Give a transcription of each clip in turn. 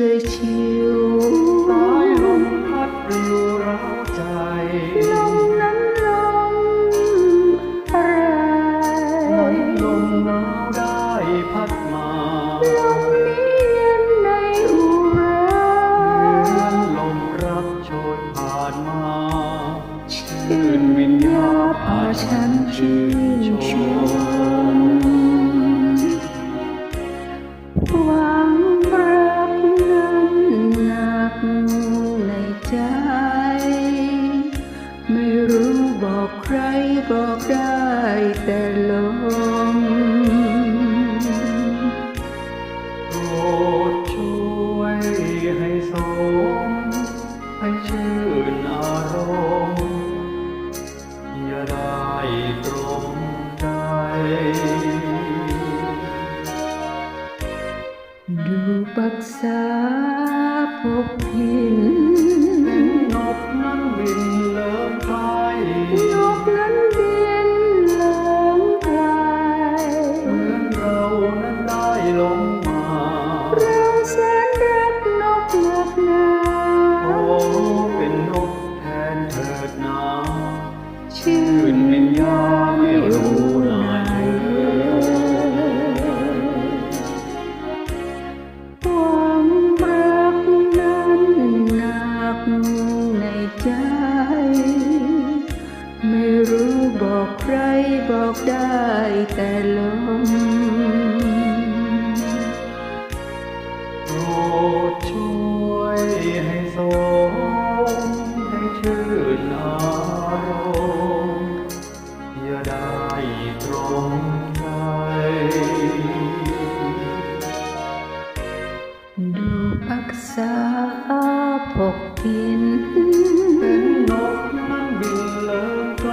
อยชิวสายลพัดปลิวรักใจลมนั้นลมอรนั้ลมหนาวได้พัดมาลมนี้ย็นในอุราเหมืนลมรักโชยผ่านมาชื่นวิญญาณพาฉันชื่นชม รู้บอกใครบอกได้แต่ลมโปรดช่วยให้สมให้ชื่นอารมณ์อย่าได้ตรมใจดูปักษาพบหิน ชื่นวิญญาไม่รู้นายความรักนั้นหนักในใจ ไม่รู้บอกใครบอกได้แต่ลม ของใจ ดูอัษาปกพินนกนั้นบินเลื้นบิไกล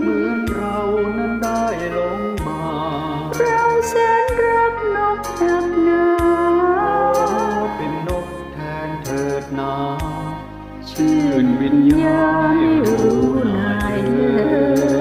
เหมือนเรานั้นได้ลงมา เราแสนรักนกนักหนาเป็นนกแทนเถิดนา ชื่นวิญญาณรู้นายเธอ